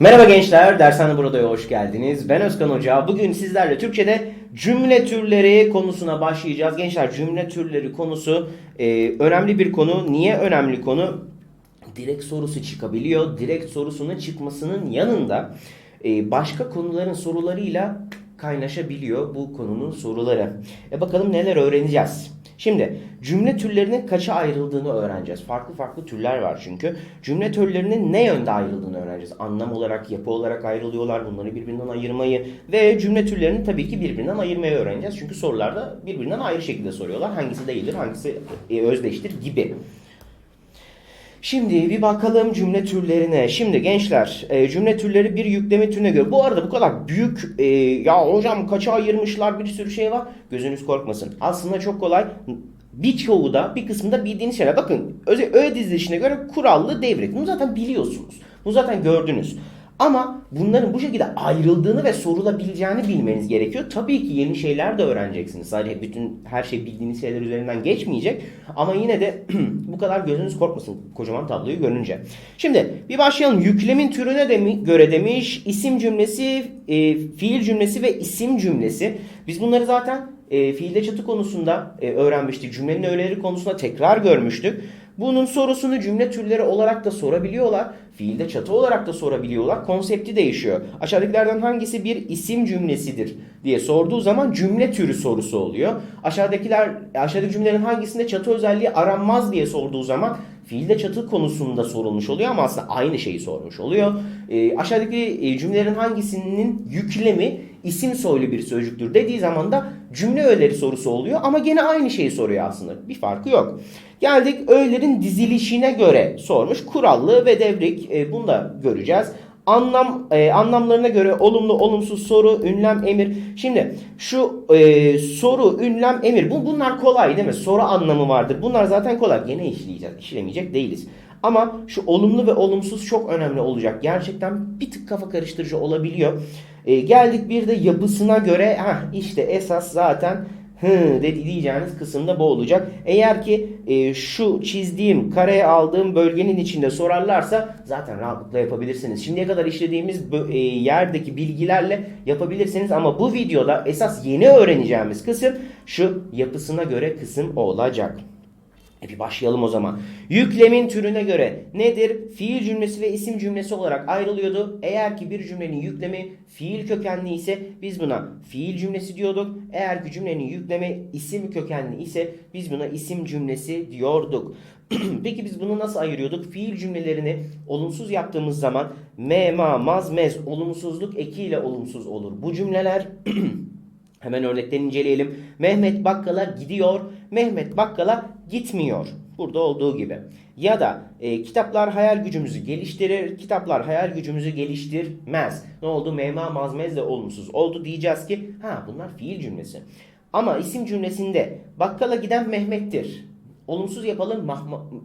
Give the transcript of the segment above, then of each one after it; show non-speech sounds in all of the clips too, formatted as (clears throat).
Merhaba gençler, Dershane Burada'ya hoş geldiniz. Ben Özkan Hoca. Bugün sizlerle Türkçe'de cümle türleri konusuna başlayacağız. Gençler cümle türleri konusu e, önemli bir konu. Niye önemli konu? Direkt sorusu çıkabiliyor. Direkt sorusunun çıkmasının yanında e, başka konuların sorularıyla kaynaşabiliyor bu konunun soruları. E bakalım neler öğreneceğiz. Şimdi cümle türlerinin kaça ayrıldığını öğreneceğiz. Farklı farklı türler var çünkü. Cümle türlerinin ne yönde ayrıldığını öğreneceğiz. Anlam olarak, yapı olarak ayrılıyorlar. Bunları birbirinden ayırmayı ve cümle türlerini tabii ki birbirinden ayırmayı öğreneceğiz. Çünkü sorularda birbirinden ayrı şekilde soruyorlar. Hangisi değildir, hangisi e, özdeştir gibi. Şimdi bir bakalım cümle türlerine. Şimdi gençler e, cümle türleri bir yükleme türüne göre. Bu arada bu kadar büyük e, ya hocam kaça ayırmışlar bir sürü şey var. Gözünüz korkmasın. Aslında çok kolay. Birçoğu da bir kısmında bildiğiniz şeyler. Bakın öğe dizilişine göre kurallı devrik. Bunu zaten biliyorsunuz. Bunu zaten gördünüz. Ama bunların bu şekilde ayrıldığını ve sorulabileceğini bilmeniz gerekiyor. Tabii ki yeni şeyler de öğreneceksiniz. Sadece bütün her şey bildiğiniz şeyler üzerinden geçmeyecek. Ama yine de (clears throat) bu kadar gözünüz korkmasın kocaman tabloyu görünce. Şimdi bir başlayalım. Yüklemin türüne demi, göre demiş isim cümlesi, e, fiil cümlesi ve isim cümlesi. Biz bunları zaten e, fiilde çatı konusunda e, öğrenmiştik. Cümlenin öğeleri konusunda tekrar görmüştük. Bunun sorusunu cümle türleri olarak da sorabiliyorlar. Fiilde çatı olarak da sorabiliyorlar. Konsepti değişiyor. Aşağıdakilerden hangisi bir isim cümlesidir diye sorduğu zaman cümle türü sorusu oluyor. Aşağıdakiler aşağıdaki cümlelerin hangisinde çatı özelliği aranmaz diye sorduğu zaman fiilde çatı konusunda sorulmuş oluyor ama aslında aynı şeyi sormuş oluyor. E, aşağıdaki cümlelerin hangisinin yüklemi isim soylu bir sözcüktür dediği zaman da cümle öğeleri sorusu oluyor ama gene aynı şeyi soruyor aslında. Bir farkı yok. Geldik öğelerin dizilişine göre sormuş. Kurallı ve devrik e, bunu da göreceğiz. Anlam e, anlamlarına göre olumlu, olumsuz soru, ünlem, emir. Şimdi şu e, soru, ünlem, emir. Bu bunlar kolay değil mi? Soru anlamı vardır. Bunlar zaten kolay. Gene işleyeceğiz. İşlemeyecek değiliz. Ama şu olumlu ve olumsuz çok önemli olacak. Gerçekten bir tık kafa karıştırıcı olabiliyor. E, geldik bir de yapısına göre. Heh, işte esas zaten hı dedi diyeceğiniz kısımda bu olacak. Eğer ki e, şu çizdiğim kareye aldığım bölgenin içinde sorarlarsa zaten rahatlıkla yapabilirsiniz. Şimdiye kadar işlediğimiz e, yerdeki bilgilerle yapabilirsiniz ama bu videoda esas yeni öğreneceğimiz kısım şu yapısına göre kısım olacak. E bir başlayalım o zaman. Yüklemin türüne göre nedir? Fiil cümlesi ve isim cümlesi olarak ayrılıyordu. Eğer ki bir cümlenin yüklemi fiil kökenli ise biz buna fiil cümlesi diyorduk. Eğer ki cümlenin yüklemi isim kökenli ise biz buna isim cümlesi diyorduk. (clears throat) Peki biz bunu nasıl ayırıyorduk? Fiil cümlelerini olumsuz yaptığımız zaman me, ma, maz, mez olumsuzluk ekiyle olumsuz olur. Bu cümleler (clears throat) Hemen örneklerini inceleyelim. Mehmet bakkala gidiyor, Mehmet bakkala gitmiyor. Burada olduğu gibi. Ya da e, kitaplar hayal gücümüzü geliştirir, kitaplar hayal gücümüzü geliştirmez. Ne oldu? Mema mazmez de olumsuz oldu. Diyeceğiz ki ha bunlar fiil cümlesi. Ama isim cümlesinde bakkala giden Mehmet'tir. Olumsuz yapalım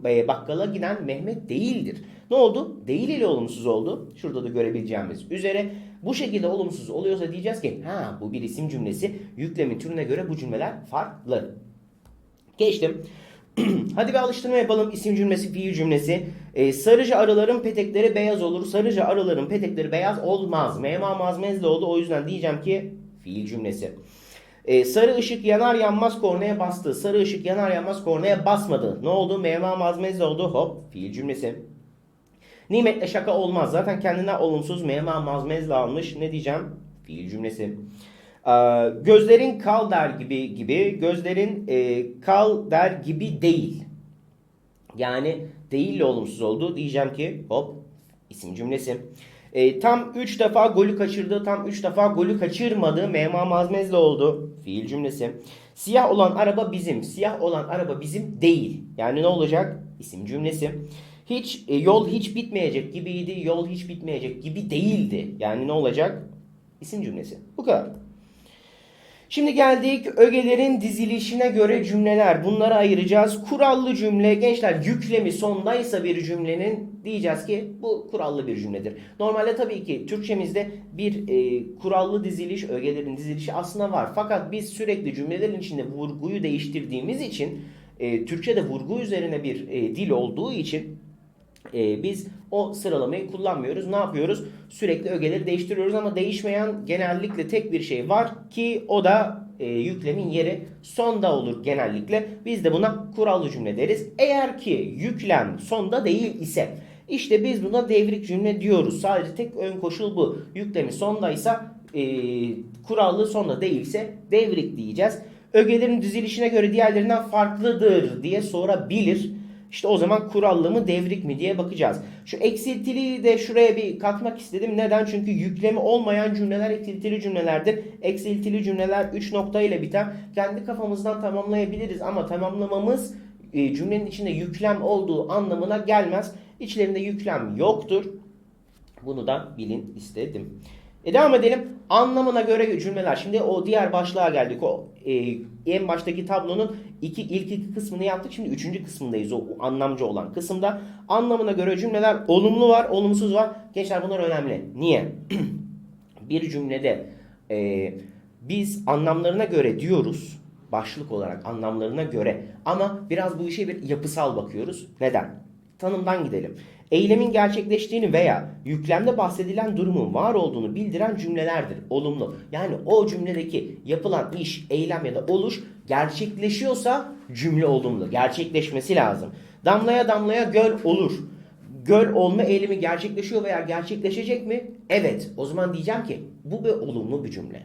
e, bakkala giden Mehmet değildir. Ne oldu? Değil ile olumsuz oldu. Şurada da görebileceğimiz üzere. Bu şekilde olumsuz oluyorsa diyeceğiz ki ha bu bir isim cümlesi. Yüklemin türüne göre bu cümleler farklı. Geçtim. (clears throat) Hadi bir alıştırma yapalım. İsim cümlesi, fiil cümlesi. Ee, sarıca arıların petekleri beyaz olur. Sarıca arıların petekleri beyaz olmaz. Mema mazmezle oldu. O yüzden diyeceğim ki fiil cümlesi. Ee, sarı ışık yanar yanmaz kornaya bastı. Sarı ışık yanar yanmaz kornaya basmadı. Ne oldu? Mema mazmezle oldu. Hop fiil cümlesi. Nimetle şaka olmaz. Zaten kendinden olumsuz mema mazmezle almış. Ne diyeceğim? Fiil cümlesi. Ee, gözlerin kal der gibi gibi. Gözlerin e, kal der gibi değil. Yani değille olumsuz oldu. Diyeceğim ki hop isim cümlesi. E, tam 3 defa golü kaçırdı. Tam 3 defa golü kaçırmadı. Mema mazmezle oldu. Fiil cümlesi. Siyah olan araba bizim. Siyah olan araba bizim değil. Yani ne olacak? İsim cümlesi. Hiç e, yol hiç bitmeyecek gibiydi. Yol hiç bitmeyecek gibi değildi. Yani ne olacak? İsim cümlesi. Bu kadar. Şimdi geldik ögelerin dizilişine göre cümleler. Bunları ayıracağız. Kurallı cümle gençler yüklemi sondaysa bir cümlenin diyeceğiz ki bu kurallı bir cümledir. Normalde tabii ki Türkçemizde bir e, kurallı diziliş, ögelerin dizilişi aslında var. Fakat biz sürekli cümlelerin içinde vurguyu değiştirdiğimiz için e, Türkçe'de vurgu üzerine bir e, dil olduğu için Ee, biz o sıralamayı kullanmıyoruz. Ne yapıyoruz? Sürekli ögeleri değiştiriyoruz ama değişmeyen genellikle tek bir şey var ki o da e, yüklemin yeri sonda olur genellikle. Biz de buna kurallı cümle deriz. Eğer ki yüklem sonda değil ise işte biz buna devrik cümle diyoruz. Sadece tek ön koşul bu. Yüklemi sondaysa e, kurallı sonda değilse devrik diyeceğiz. Ögelerin dizilişine göre diğerlerinden farklıdır diye sorabilir. İşte o zaman kurallı mı devrik mi diye bakacağız. Şu eksiltiliyi de şuraya bir katmak istedim. Neden? Çünkü yüklemi olmayan cümleler eksiltili cümlelerdir. Eksiltili cümleler 3 nokta ile biten. Kendi kafamızdan tamamlayabiliriz ama tamamlamamız e, cümlenin içinde yüklem olduğu anlamına gelmez. İçlerinde yüklem yoktur. Bunu da bilin istedim. E devam edelim. Anlamına göre cümleler. Şimdi o diğer başlığa geldik. O e, en baştaki tablonun iki ilk iki kısmını yaptık. Şimdi üçüncü kısmındayız. O anlamcı olan kısımda. Anlamına göre cümleler olumlu var, olumsuz var. Gençler bunlar önemli. Niye? (clears throat) bir cümlede e, biz anlamlarına göre diyoruz. Başlık olarak anlamlarına göre. Ama biraz bu işe bir yapısal bakıyoruz. Neden? Tanımdan gidelim. Eylemin gerçekleştiğini veya yüklemde bahsedilen durumun var olduğunu bildiren cümlelerdir. Olumlu. Yani o cümledeki yapılan iş, eylem ya da oluş gerçekleşiyorsa cümle olumlu. Gerçekleşmesi lazım. Damlaya damlaya göl olur. Göl olma eylemi gerçekleşiyor veya gerçekleşecek mi? Evet. O zaman diyeceğim ki bu bir olumlu bir cümle.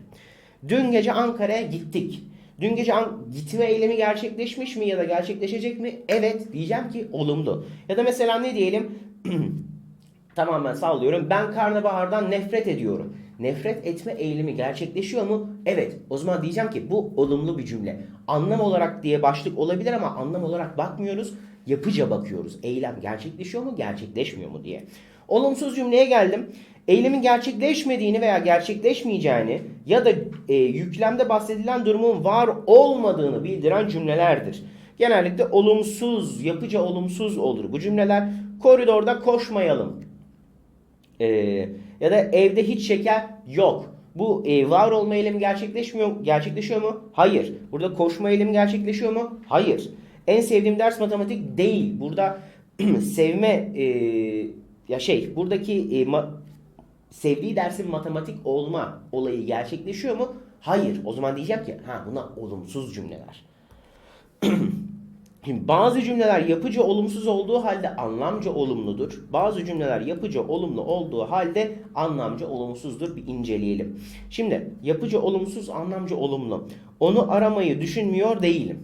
Dün gece Ankara'ya gittik. Dün gece gitme eylemi gerçekleşmiş mi ya da gerçekleşecek mi? Evet diyeceğim ki olumlu. Ya da mesela ne diyelim? (clears throat) Tamamen sallıyorum. Ben karnabahardan nefret ediyorum. Nefret etme eğilimi gerçekleşiyor mu? Evet. O zaman diyeceğim ki bu olumlu bir cümle. Anlam olarak diye başlık olabilir ama anlam olarak bakmıyoruz. Yapıca bakıyoruz. Eylem gerçekleşiyor mu, gerçekleşmiyor mu diye. Olumsuz cümleye geldim. Eylemin gerçekleşmediğini veya gerçekleşmeyeceğini ya da e, yüklemde bahsedilen durumun var olmadığını bildiren cümlelerdir. Genellikle olumsuz, yapıca olumsuz olur bu cümleler. Koridorda koşmayalım. Ee, ya da evde hiç şeker yok. Bu e, var olma eylemi gerçekleşmiyor gerçekleşiyor mu? Hayır. Burada koşma eylemi gerçekleşiyor mu? Hayır. En sevdiğim ders matematik değil. Burada (clears throat) sevme e, ya şey buradaki e, ma- sevdiği dersin matematik olma olayı gerçekleşiyor mu? Hayır. O zaman diyeceğim ki ha buna olumsuz cümleler. (clears throat) Şimdi bazı cümleler yapıcı olumsuz olduğu halde anlamcı olumludur. Bazı cümleler yapıcı olumlu olduğu halde anlamcı olumsuzdur. Bir inceleyelim. Şimdi yapıcı olumsuz, anlamcı olumlu. Onu aramayı düşünmüyor değilim.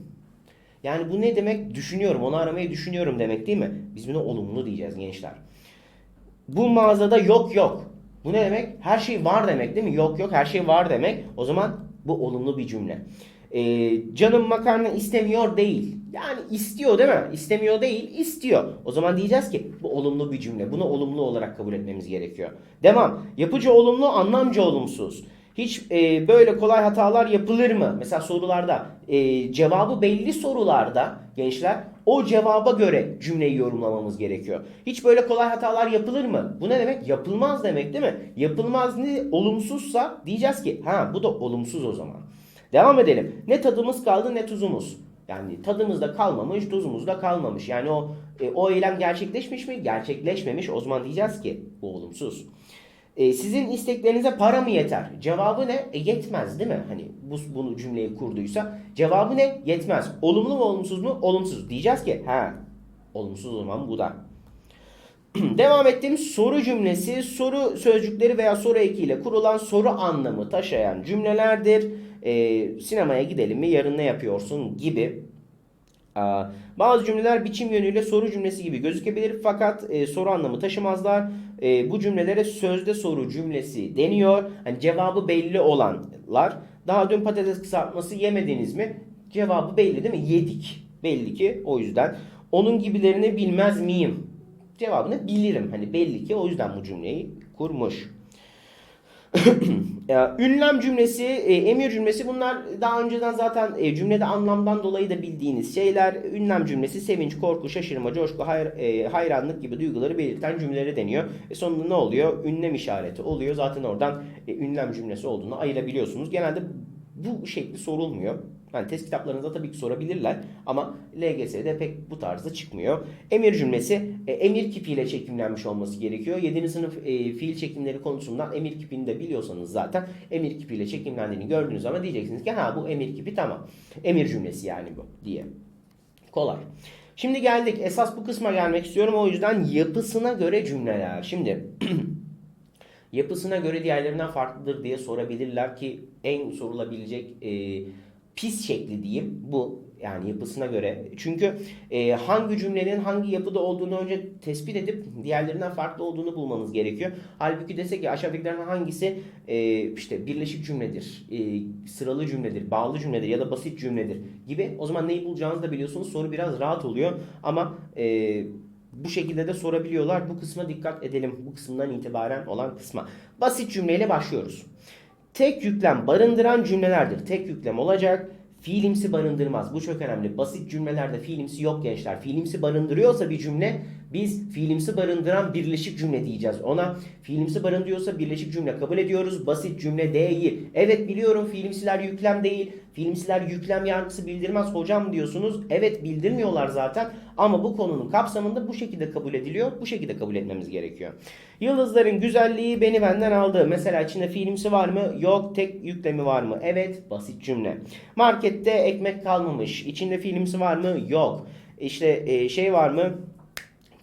Yani bu ne demek? Düşünüyorum, onu aramayı düşünüyorum demek değil mi? Biz buna olumlu diyeceğiz gençler. Bu mağazada yok yok. Bu ne demek? Her şey var demek değil mi? Yok yok her şey var demek. O zaman bu olumlu bir cümle. Ee, canım makarna istemiyor değil. Yani istiyor değil mi? İstemiyor değil, istiyor. O zaman diyeceğiz ki bu olumlu bir cümle. Bunu olumlu olarak kabul etmemiz gerekiyor. Devam. Yapıcı olumlu, anlamcı olumsuz. Hiç e, böyle kolay hatalar yapılır mı? Mesela sorularda e, cevabı belli sorularda gençler o cevaba göre cümleyi yorumlamamız gerekiyor. Hiç böyle kolay hatalar yapılır mı? Bu ne demek? Yapılmaz demek değil mi? Yapılmaz ne olumsuzsa diyeceğiz ki ha bu da olumsuz o zaman. Devam edelim. Ne tadımız kaldı ne tuzumuz. Yani tadımız da kalmamış, tuzumuz da kalmamış. Yani o e, o eylem gerçekleşmiş mi? Gerçekleşmemiş. O zaman diyeceğiz ki bu olumsuz. E, sizin isteklerinize para mı yeter? Cevabı ne? E, yetmez değil mi? Hani bu bunu cümleyi kurduysa cevabı ne? Yetmez. Olumlu mu olumsuz mu? Olumsuz. Diyeceğiz ki ha olumsuz o zaman bu da. (clears throat) Devam ettiğim soru cümlesi soru sözcükleri veya soru ekiyle kurulan soru anlamı taşıyan cümlelerdir. Ee, sinemaya gidelim mi yarın ne yapıyorsun gibi. Aa, bazı cümleler biçim yönüyle soru cümlesi gibi gözükebilir fakat e, soru anlamı taşımazlar. E, bu cümlelere sözde soru cümlesi deniyor. Hani cevabı belli olanlar. Daha dün patates kızartması yemediniz mi? Cevabı belli değil mi? Yedik. Belli ki o yüzden. Onun gibilerini bilmez miyim? Cevabını bilirim. Hani belli ki o yüzden bu cümleyi kurmuş. (clears throat) Ünlem cümlesi, e, emir cümlesi bunlar daha önceden zaten e, cümlede anlamdan dolayı da bildiğiniz şeyler. Ünlem cümlesi sevinç, korku, şaşırma, coşku, e, hayranlık gibi duyguları belirten cümlelere deniyor. E, sonunda ne oluyor? Ünlem işareti oluyor. Zaten oradan ünlem cümlesi olduğunu ayırabiliyorsunuz. Genelde bu şekli sorulmuyor. Yani test kitaplarınızda tabii ki sorabilirler ama LGS'de pek bu tarzda çıkmıyor. Emir cümlesi e, emir kipiyle çekimlenmiş olması gerekiyor. 7. sınıf e, fiil çekimleri konusundan emir kipini de biliyorsanız zaten emir kipiyle çekimlendiğini gördüğünüz zaman diyeceksiniz ki ha bu emir kipi tamam. Emir cümlesi yani bu diye. Kolay. Şimdi geldik. Esas bu kısma gelmek istiyorum. O yüzden yapısına göre cümleler. Şimdi (clears throat) yapısına göre diğerlerinden farklıdır diye sorabilirler ki en sorulabilecek e, pis şekli diyeyim bu. Yani yapısına göre. Çünkü e, hangi cümlenin hangi yapıda olduğunu önce tespit edip diğerlerinden farklı olduğunu bulmanız gerekiyor. Halbuki desek ki aşağıdakilerden hangisi e, işte birleşik cümledir, e, sıralı cümledir, bağlı cümledir ya da basit cümledir gibi. O zaman neyi bulacağınızı da biliyorsunuz. Soru biraz rahat oluyor. Ama e, bu şekilde de sorabiliyorlar. Bu kısma dikkat edelim. Bu kısımdan itibaren olan kısma. Basit cümleyle başlıyoruz. Tek yüklem barındıran cümlelerdir. Tek yüklem olacak. Fiilimsi barındırmaz. Bu çok önemli. Basit cümlelerde fiilimsi yok gençler. Fiilimsi barındırıyorsa bir cümle biz fiilimsi barındıran birleşik cümle diyeceğiz. Ona fiilimsi barındırıyorsa birleşik cümle kabul ediyoruz. Basit cümle değil. Evet biliyorum fiilimsiler yüklem değil. Fiilimsiler yüklem yargısı bildirmez hocam diyorsunuz. Evet bildirmiyorlar zaten. Ama bu konunun kapsamında bu şekilde kabul ediliyor. Bu şekilde kabul etmemiz gerekiyor. Yıldızların güzelliği beni benden aldı. Mesela içinde fiilimsi var mı? Yok. Tek yüklemi var mı? Evet. Basit cümle. Markette ekmek kalmamış. İçinde fiilimsi var mı? Yok. İşte e, şey var mı?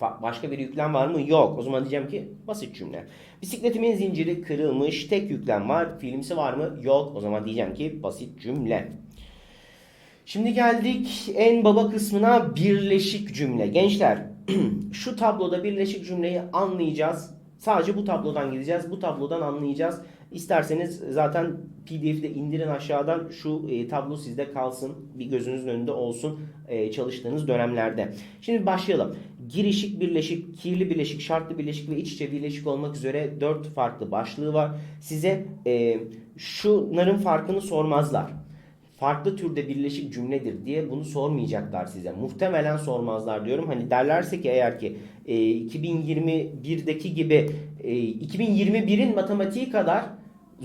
Başka bir yüklem var mı? Yok. O zaman diyeceğim ki basit cümle. Bisikletimin zinciri kırılmış. Tek yüklem var. Fiilimsi var mı? Yok. O zaman diyeceğim ki basit cümle. Şimdi geldik en baba kısmına birleşik cümle. Gençler (clears throat) şu tabloda birleşik cümleyi anlayacağız. Sadece bu tablodan gideceğiz. Bu tablodan anlayacağız. İsterseniz zaten PDF'de indirin aşağıdan şu e, tablo sizde kalsın. Bir gözünüzün önünde olsun e, çalıştığınız dönemlerde. Şimdi başlayalım. Girişik birleşik, kirli birleşik, şartlı birleşik ve iç içe birleşik olmak üzere dört farklı başlığı var. Size e, şunların farkını sormazlar farklı türde birleşik cümledir diye bunu sormayacaklar size. Muhtemelen sormazlar diyorum. Hani derlerse ki eğer ki e, 2021'deki gibi e, 2021'in matematiği kadar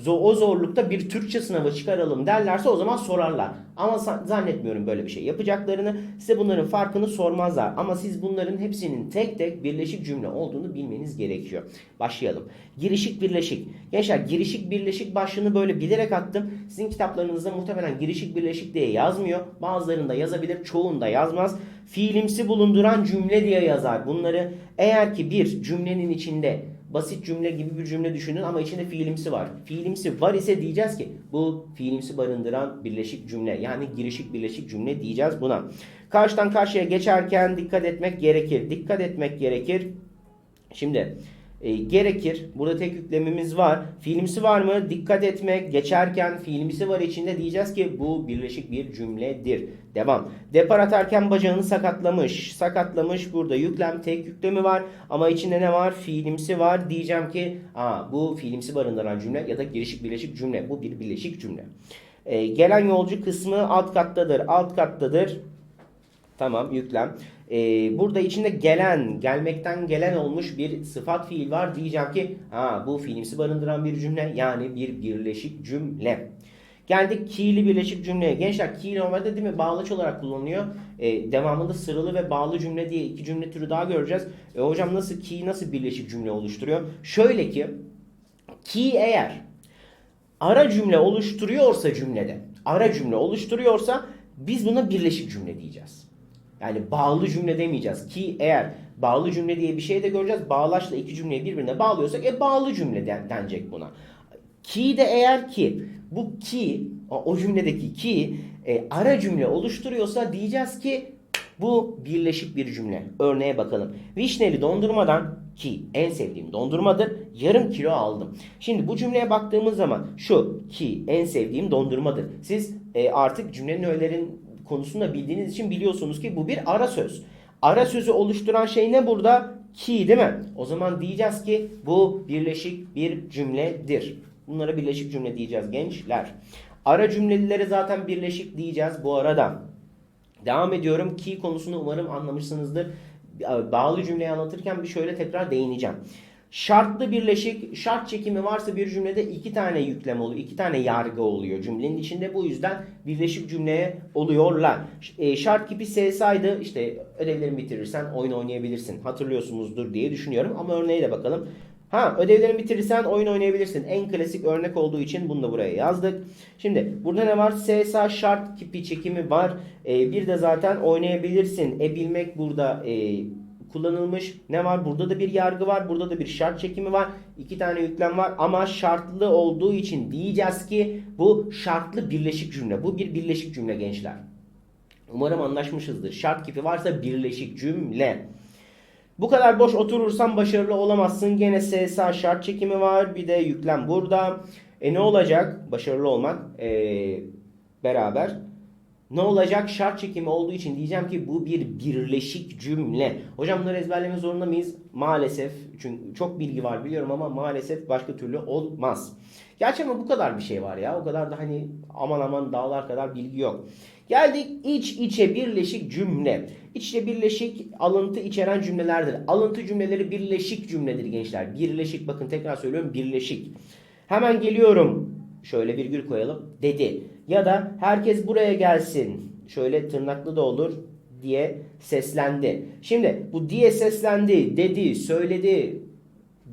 o zorlukta bir Türkçe sınavı çıkaralım derlerse o zaman sorarlar. Ama zannetmiyorum böyle bir şey yapacaklarını. Size bunların farkını sormazlar. Ama siz bunların hepsinin tek tek birleşik cümle olduğunu bilmeniz gerekiyor. Başlayalım. Girişik birleşik. Gençler girişik birleşik başlığını böyle bilerek attım. Sizin kitaplarınızda muhtemelen girişik birleşik diye yazmıyor. Bazılarında yazabilir, çoğunda yazmaz. Fiilimsi bulunduran cümle diye yazar. Bunları eğer ki bir cümlenin içinde basit cümle gibi bir cümle düşünün ama içinde fiilimsi var. Fiilimsi var ise diyeceğiz ki bu fiilimsi barındıran birleşik cümle yani girişik birleşik cümle diyeceğiz buna. Karşıdan karşıya geçerken dikkat etmek gerekir. Dikkat etmek gerekir. Şimdi e, gerekir. Burada tek yüklemimiz var. Fiilimsi var mı? Dikkat etmek. Geçerken fiilimsi var içinde diyeceğiz ki bu birleşik bir cümledir. Devam. Depar atarken bacağını sakatlamış. Sakatlamış. Burada yüklem tek yüklemi var. Ama içinde ne var? Fiilimsi var. Diyeceğim ki aa, bu fiilimsi barındıran cümle ya da girişik birleşik cümle. Bu bir birleşik cümle. E, gelen yolcu kısmı alt kattadır. Alt kattadır. Tamam yüklem. Ee, burada içinde gelen, gelmekten gelen olmuş bir sıfat fiil var. Diyeceğim ki ha bu fiilimsi barındıran bir cümle yani bir birleşik cümle. Geldik ki'li birleşik cümleye. Gençler ki normalde değil mi bağlaç olarak kullanılıyor. Ee, devamında sıralı ve bağlı cümle diye iki cümle türü daha göreceğiz. E, hocam nasıl ki nasıl birleşik cümle oluşturuyor? Şöyle ki ki eğer ara cümle oluşturuyorsa cümlede, ara cümle oluşturuyorsa biz buna birleşik cümle diyeceğiz. Yani bağlı cümle demeyeceğiz ki eğer bağlı cümle diye bir şey de göreceğiz. Bağlaçla iki cümleyi birbirine bağlıyorsak e bağlı cümle den- denecek buna. Ki de eğer ki bu ki o cümledeki ki e, ara cümle oluşturuyorsa diyeceğiz ki bu birleşik bir cümle. Örneğe bakalım. Vişneli dondurmadan ki en sevdiğim dondurmadır. Yarım kilo aldım. Şimdi bu cümleye baktığımız zaman şu ki en sevdiğim dondurmadır. Siz e, artık cümlenin öğelerin konusunu da bildiğiniz için biliyorsunuz ki bu bir ara söz. Ara sözü oluşturan şey ne burada? Ki değil mi? O zaman diyeceğiz ki bu birleşik bir cümledir. Bunlara birleşik cümle diyeceğiz gençler. Ara cümlelilere zaten birleşik diyeceğiz bu arada. Devam ediyorum. Ki konusunu umarım anlamışsınızdır. Bağlı cümleyi anlatırken bir şöyle tekrar değineceğim. Şartlı birleşik, şart çekimi varsa bir cümlede iki tane yüklem oluyor, iki tane yargı oluyor cümlenin içinde. Bu yüzden birleşik cümleye oluyorlar. E, şart kipi SS'ydı. İşte ödevlerini bitirirsen oyun oynayabilirsin. Hatırlıyorsunuzdur diye düşünüyorum. Ama örneğe de bakalım. Ha ödevlerini bitirirsen oyun oynayabilirsin. En klasik örnek olduğu için bunu da buraya yazdık. Şimdi burada ne var? SSA şart kipi çekimi var. E, bir de zaten oynayabilirsin. E bilmek burada e, kullanılmış. Ne var? Burada da bir yargı var. Burada da bir şart çekimi var. İki tane yüklem var. Ama şartlı olduğu için diyeceğiz ki bu şartlı birleşik cümle. Bu bir birleşik cümle gençler. Umarım anlaşmışızdır. Şart kipi varsa birleşik cümle. Bu kadar boş oturursan başarılı olamazsın. Gene SSA şart çekimi var. Bir de yüklem burada. E ne olacak? Başarılı olmak ee, beraber. Ne olacak? Şart çekimi olduğu için diyeceğim ki bu bir birleşik cümle. Hocam bunları ezberlemek zorunda mıyız? Maalesef. Çünkü çok bilgi var biliyorum ama maalesef başka türlü olmaz. Gerçi ama bu kadar bir şey var ya. O kadar da hani aman aman dağlar kadar bilgi yok. Geldik iç içe birleşik cümle. İç içe birleşik alıntı içeren cümlelerdir. Alıntı cümleleri birleşik cümledir gençler. Birleşik bakın tekrar söylüyorum birleşik. Hemen geliyorum. Şöyle virgül koyalım. Dedi. Ya da herkes buraya gelsin. Şöyle tırnaklı da olur diye seslendi. Şimdi bu diye seslendi, dedi, söyledi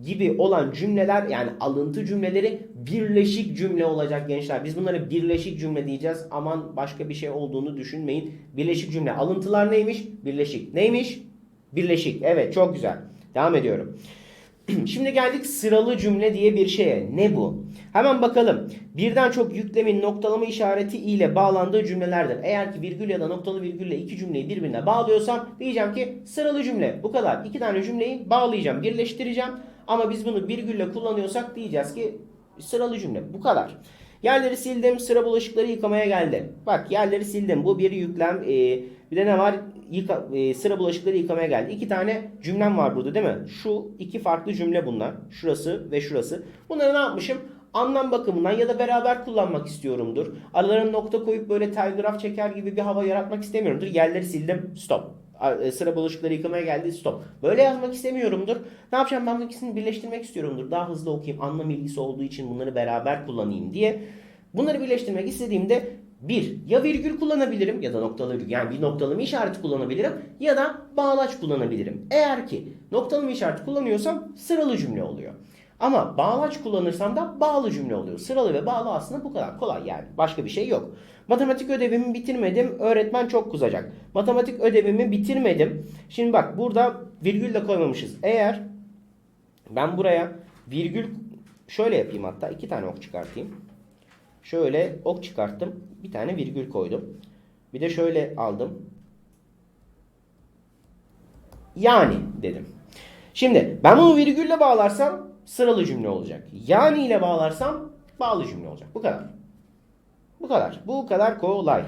gibi olan cümleler yani alıntı cümleleri birleşik cümle olacak gençler. Biz bunlara birleşik cümle diyeceğiz. Aman başka bir şey olduğunu düşünmeyin. Birleşik cümle. Alıntılar neymiş? Birleşik. Neymiş? Birleşik. Evet çok güzel. Devam ediyorum. (clears throat) Şimdi geldik sıralı cümle diye bir şeye. Ne bu? Hemen bakalım. Birden çok yüklemin noktalama işareti ile bağlandığı cümlelerdir. Eğer ki virgül ya da noktalı virgülle iki cümleyi birbirine bağlıyorsam diyeceğim ki sıralı cümle. Bu kadar. İki tane cümleyi bağlayacağım, birleştireceğim. Ama biz bunu virgülle kullanıyorsak diyeceğiz ki sıralı cümle. Bu kadar. Yerleri sildim. Sıra bulaşıkları yıkamaya geldi. Bak yerleri sildim. Bu bir yüklem. Ee, bir de ne var? Yıka, e, sıra bulaşıkları yıkamaya geldi. İki tane cümlem var burada değil mi? Şu iki farklı cümle bunlar. Şurası ve şurası. Bunları ne yapmışım? Anlam bakımından ya da beraber kullanmak istiyorumdur. Aralarına nokta koyup böyle telgraf çeker gibi bir hava yaratmak istemiyorumdur. Yerleri sildim. Stop. E, Sıra bulaşıkları yıkamaya geldi. Stop. Böyle yazmak istemiyorumdur. Ne yapacağım? Ben bu ikisini birleştirmek istiyorumdur. Daha hızlı okuyayım. Anlam ilgisi olduğu için bunları beraber kullanayım diye. Bunları birleştirmek istediğimde bir, ya virgül kullanabilirim ya da noktalı virgül yani bir noktalama işareti kullanabilirim ya da bağlaç kullanabilirim. Eğer ki noktalama işareti kullanıyorsam sıralı cümle oluyor. Ama bağlaç kullanırsam da bağlı cümle oluyor. Sıralı ve bağlı aslında bu kadar kolay yani. Başka bir şey yok. Matematik ödevimi bitirmedim. Öğretmen çok kızacak. Matematik ödevimi bitirmedim. Şimdi bak burada virgül de koymamışız. Eğer ben buraya virgül şöyle yapayım hatta iki tane ok çıkartayım. Şöyle ok çıkarttım. Bir tane virgül koydum. Bir de şöyle aldım. Yani dedim. Şimdi ben bunu virgülle bağlarsam sıralı cümle olacak. Yani ile bağlarsam bağlı cümle olacak. Bu kadar. Bu kadar. Bu kadar kolay.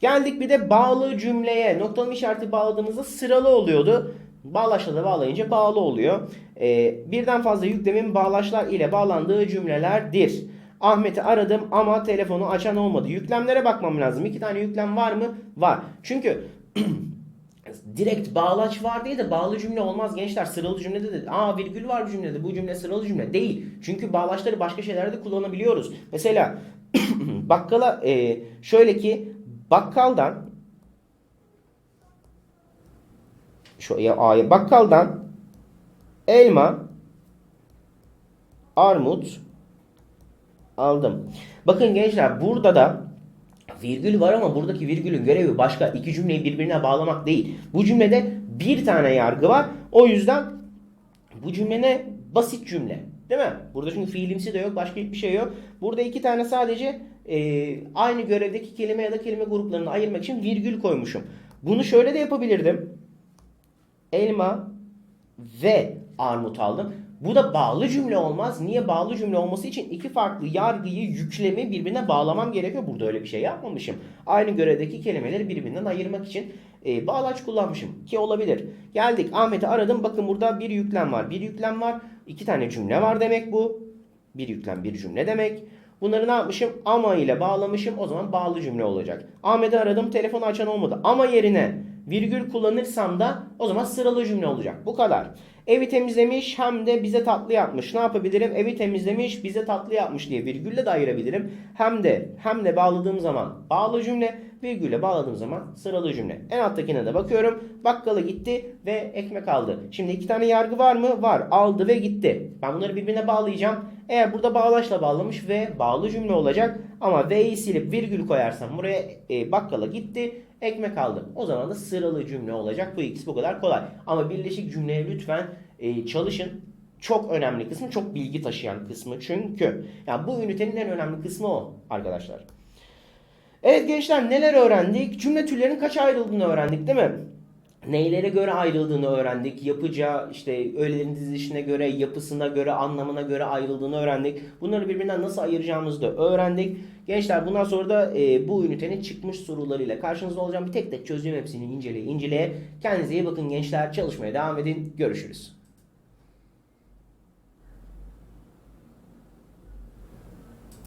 Geldik bir de bağlı cümleye. Noktalama işareti bağladığımızda sıralı oluyordu. Bağlaçla da bağlayınca bağlı oluyor. Ee, birden fazla yüklemin bağlaçlar ile bağlandığı cümlelerdir. Ahmet'i aradım ama telefonu açan olmadı. Yüklemlere bakmam lazım. İki tane yüklem var mı? Var. Çünkü (clears throat) direkt bağlaç var diye de bağlı cümle olmaz gençler. Sıralı cümlede de aa virgül var bu cümlede. Bu cümle sıralı cümle değil. Çünkü bağlaçları başka şeylerde kullanabiliyoruz. Mesela (clears throat) bakkala e, şöyle ki bakkaldan ya A'ya bakkaldan elma armut aldım. Bakın gençler burada da virgül var ama buradaki virgülün görevi başka iki cümleyi birbirine bağlamak değil. Bu cümlede bir tane yargı var. O yüzden bu cümle ne? Basit cümle. Değil mi? Burada çünkü fiilimsi de yok. Başka hiçbir şey yok. Burada iki tane sadece e, aynı görevdeki kelime ya da kelime gruplarını ayırmak için virgül koymuşum. Bunu şöyle de yapabilirdim. Elma ve armut aldım. Bu da bağlı cümle olmaz. Niye bağlı cümle olması için iki farklı yargıyı, yüklemi birbirine bağlamam gerekiyor. Burada öyle bir şey yapmamışım. Aynı görevdeki kelimeleri birbirinden ayırmak için e, bağlaç kullanmışım. Ki olabilir. Geldik Ahmet'i aradım. Bakın burada bir yüklem var. Bir yüklem var. İki tane cümle var demek bu. Bir yüklem bir cümle demek. Bunları ne yapmışım? Ama ile bağlamışım. O zaman bağlı cümle olacak. Ahmet'i aradım. Telefonu açan olmadı. Ama yerine Virgül kullanırsam da o zaman sıralı cümle olacak. Bu kadar. Evi temizlemiş hem de bize tatlı yapmış. Ne yapabilirim? Evi temizlemiş bize tatlı yapmış diye virgülle de ayırabilirim. Hem de hem de bağladığım zaman bağlı cümle, virgülle bağladığım zaman sıralı cümle. En alttakine de bakıyorum. Bakkala gitti ve ekmek aldı. Şimdi iki tane yargı var mı? Var. Aldı ve gitti. Ben bunları birbirine bağlayacağım. Eğer burada bağlaçla bağlamış ve bağlı cümle olacak. Ama V'yi silip virgül koyarsam buraya e, bakkala gitti ekmek aldı. O zaman da sıralı cümle olacak. Bu ikisi bu kadar kolay. Ama birleşik cümleye lütfen e, çalışın. Çok önemli kısmı, çok bilgi taşıyan kısmı. Çünkü yani bu ünitenin en önemli kısmı o arkadaşlar. Evet gençler neler öğrendik? Cümle türlerinin kaç ayrıldığını öğrendik değil mi? Neylere göre ayrıldığını öğrendik. Yapıca işte öğelerin dizilişine göre, yapısına göre, anlamına göre ayrıldığını öğrendik. Bunları birbirinden nasıl ayıracağımızı da öğrendik. Gençler bundan sonra da e, bu ünitenin çıkmış sorularıyla karşınızda olacağım. Bir tek tek çözüm hepsini inceleye inceleye. Kendinize iyi bakın gençler. Çalışmaya devam edin. Görüşürüz.